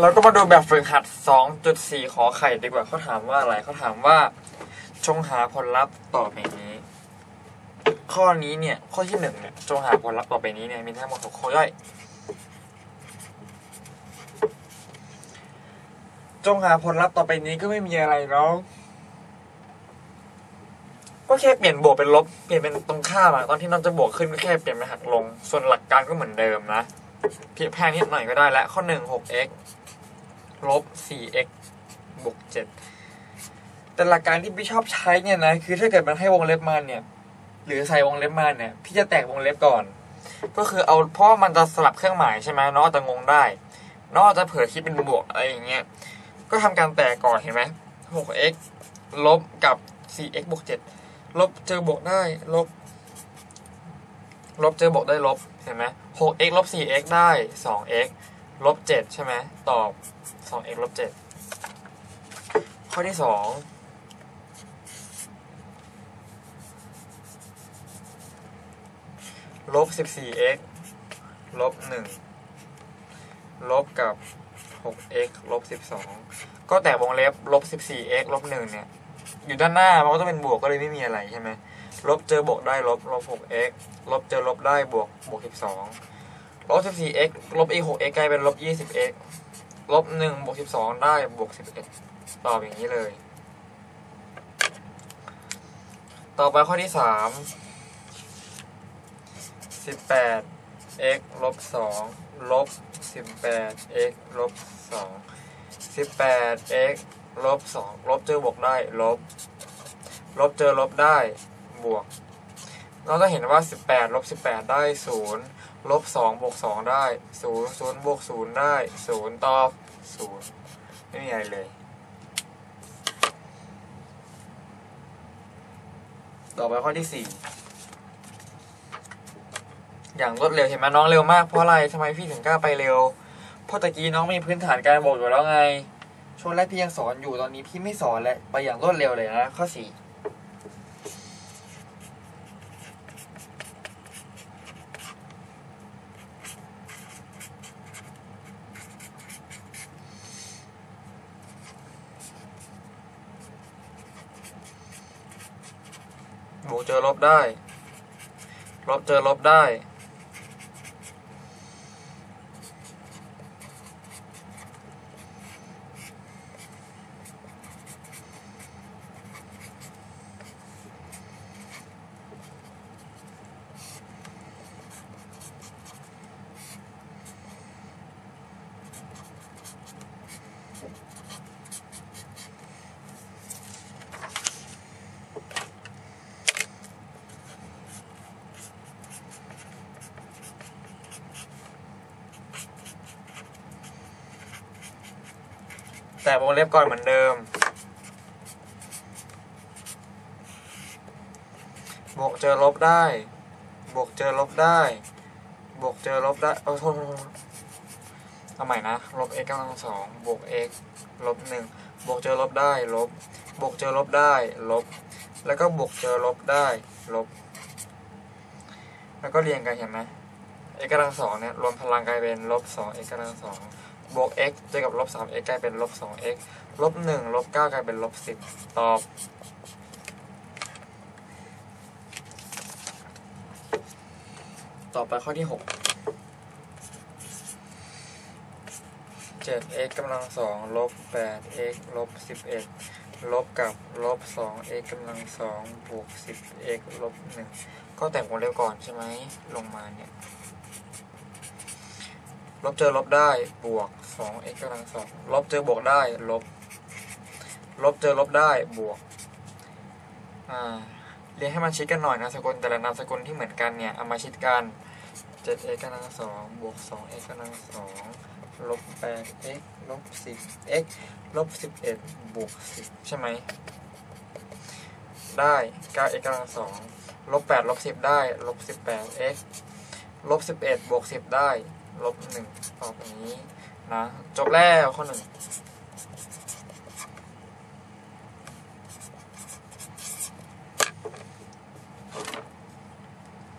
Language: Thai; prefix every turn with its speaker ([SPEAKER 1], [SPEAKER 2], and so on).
[SPEAKER 1] เราก็มาดูแบบฝึกหัด 2.4 ขอไข่ดีกว่าเขาถามว่าอะไรเขาถามว่าจงหาผลลัพธ์ต่อไปนี้ ข้อนี้เนี่ย ข้อที่หนึ่งเนี่ยจงหาผลลัพธ์ต่อไปนี้เนี่ยมีทั้งหมดหกข้อย่อย จงหาผลลัพธ์ต่อไปนี้ก็ไม่มีอะไรแล้วก็แค่เปลี่ยนบวกเป็นลบเปลี่ยนเป็นตรงข้ามอะตอนที่น้องจะบวกขึ้นก็แค่เปลี่ยนเป็นหักลง ส่วนหลักการก็เหมือนเดิมนะเพียงแพงนิดหน่อยก็ได้และข้อหนึ่งหก x ลบสี่ x บวกเจ็ดแต่หลักการที่พี่ชอบใช้เนี่ยนะ คือถ้าเกิดมันให้วงเล็บมาเนี่ย หรือใส่วงเล็บมาเนี่ย พี่จะแตกวงเล็บก่อน ก็คือเอาเพราะมันจะสลับเครื่องหมายใช่ไหมน้องอาจจะงงได้น้องอาจจะเผื่อคิดเป็นบวกอะไรอย่างเงี้ย ก็ทำการแตกก่อนเห็นไหมหก x ลบกับสี่ x บวกเจ็ดลบเจอบวกได้ลบ ลบเจอบวกได้ลบเห็นไหมหก x ลบสี่ x ได้สอง x ลบเจ็ดใช่ไหม ตอบ สอง x ลบเจ็ดข้อที่สองลบสิบสี่ x ลบหนึ่งลบกับหก x ลบสิบสองก็แต่วงเล็บลบสิบสี่ x ลบหนึ่งเนี่ย อยู่ด้านหน้า มันก็ต้องเป็นบวกก็เลยไม่มีอะไรใช่ไหมลบเจอบวกได้ลบลบหก x ลบเจอลบได้บวกบวกสิบสองลบสิบสี่ x ลบอีกหก x กลายเป็นลบยี่สิบ x ลบหนึ่งบวกสิบสองได้บวกสิบเอ็ดตอบอย่างนี้เลย ต่อไปข้อที่สามสิบแปด x ลบสองลบสิบแปด x ลบสองสิบแปด x ลบสองลบเจอบวกได้ ลบ ลบเจอลบได้บวก เราจะเห็นว่า 18ลบ18 ได้0ลบ2บวก2ได้0 0บวก0ได้0ตอบ0ไม่มีอะไรเลย ต่อไปข้อที่ 4 อย่างรวดเร็วเห็นไหมน้องเร็วมากเพราะอะไรทำไมพี่ถึงกล้าไปเร็ว เพราะตะกี้น้องมีพื้นฐานการบวกอยู่แล้วไงช่วงแรกพี่ยังสอนอยู่ตอนนี้พี่ไม่สอนแล้วไปอย่างรวดเร็วเลยนะข้อสี่ บวกเจอลบได้ ลบเจอลบได้ แต่วงเล็บก่อนเหมือนเดิม บวกเจอลบได้ บวกเจอลบได้ บวกเจอลบได้เอาโทษโทษโทษเอาใหม่นะ ลบ x กำลังสองบวก x ลบหนึ่งบวกเจอลบได้ ลบ บวกเจอลบได้ ลบ แล้วก็บวกเจอลบได้ ลบ แล้วก็เรียงกันเห็นไหม x กำลังสองเนี่ยรวมพลังกลายเป็นลบสอง x กำลังสอง บวก x เจอกับลบสาม x กลายเป็นลบสอง x ลบหนึ่งลบเก้ากลายเป็นลบสิบตอบ ต่อไปข้อที่หกเจ็ด x กำลังสองลบแปด x ลบสิบเอ็ดลบกับลบสอง x กำลังสองบวกสิบ x ลบหนึ่งก็แต่งวงเล็บก่อนใช่ไหมลงมาเนี่ย ลบเจอลบได้บวกสอง x กำลังสองลบเจอบวกได้ลบ ลบเจอลบได้บวกอ่าเรียงให้มันชิดกันหน่อยนามสกุลแต่ละนามสกุลที่เหมือนกันเนี่ยเอามาชิดกัน 7x กำลังสองบวก 2x กำลังสองลบ 8x ลบ 10x ลบ 11 บวก 10 ใช่ไหม ได้ 9x กำลังสองลบ 8 ลบ 10 ได้ ลบ 18x ลบ 11 บวก 10 ได้ ลบหนึ่งตอบอย่างนี้นะ จบแล้วข้อหนึ่ง